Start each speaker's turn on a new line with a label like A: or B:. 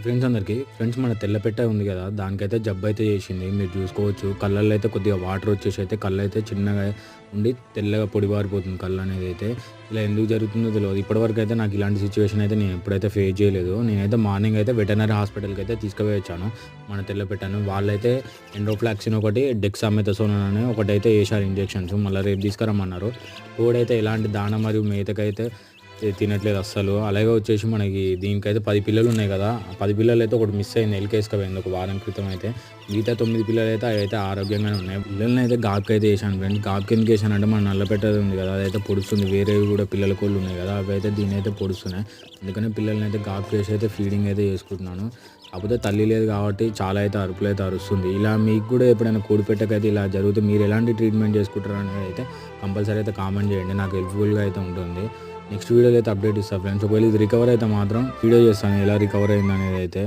A: Friends అందరికీ friends మన తెల్లపెట్ట ఉంది కదా దానికైతే జబ్బు అయితే చేసింది. మీరు చూసుకోవచ్చు కళ్ళల్లో అయితే కొద్దిగా వాటర్ వచ్చేసి అయితే కళ్ళు అయితే చిన్నగా ఉండి తెల్లగా పొడిబారిపోతుంది కళ్ళు అనేది అయితే. ఇలా ఎందుకు జరుగుతుందో తెలియదు ఇప్పటివరకు అయితే నాకు ఇలాంటి సిచ్యువేషన్ అయితే నేను ఎప్పుడైతే ఫేస్ చేయలేదు నేనైతే మార్నింగ్ అయితే వెటనరీ హాస్పిటల్కి అయితే తీసుకుపోయి వచ్చాను మన తెల్లపెట్టను. వాళ్ళైతే ఎండోఫ్లాక్సిన్ ఒకటి డెక్సామెథసోన్ అని ఒకటి అయితే వేశారు ఇంజెక్షన్స్ మళ్ళీ రేపు తీసుకురమ్మన్నారు. కోడైతే ఎలాంటి దాన మరియు మేతకైతే తినట్లేదు అస్సలు. అలాగే వచ్చేసి మనకి దీనికైతే పది పిల్లలు ఉన్నాయి కదా. పది పిల్లలు అయితే ఒకటి మిస్ అయింది ఎల్కేసుకపోయింది ఒక వారం క్రితం అయితే. మిగతా తొమ్మిది పిల్లలు అయితే అవి అయితే ఆరోగ్యంగానే ఉన్నాయి. పిల్లల్ని అయితే గాబ్కి అయితే వేసాను ఫ్రెండ్స్ గాబ్కి ఎందుకు వేసాను అంటే మన నల్లపెట్టది ఉంది కదా అదైతే పొడుస్తుంది. వేరేవి కూడా పిల్లల కోళ్ళు ఉన్నాయి కదా అవి అయితే దీని అయితే పొడుస్తున్నాయి. అందుకనే పిల్లల్ని అయితే గాబ్కి వేసి అయితే ఫీడింగ్ అయితే చేసుకుంటున్నాను. కాకపోతే తల్లి లేదు కాబట్టి చాలా అయితే అరుపులు అయితే అరుస్తుంది. ఇలా మీకు కూడా ఎప్పుడైనా కూడిపెట్టకైతే ఇలా జరిగితే మీరు ఎలాంటి ట్రీట్మెంట్ చేసుకుంటారు అనేది అయితే కంపల్సరీ అయితే కామెంట్ చేయండి. నాకు హెల్ప్ఫుల్గా అయితే ఉంటుంది. నెక్స్ట్ వీడియోలో అయితే అప్డేట్ ఇస్తాను ఫ్రెండ్స్ ఒకవేళ ఇది రికవర్ అయితే మాత్రం వీడియో చేస్తాను. ఎలా రికవర్ అయింది అనేది అయితే.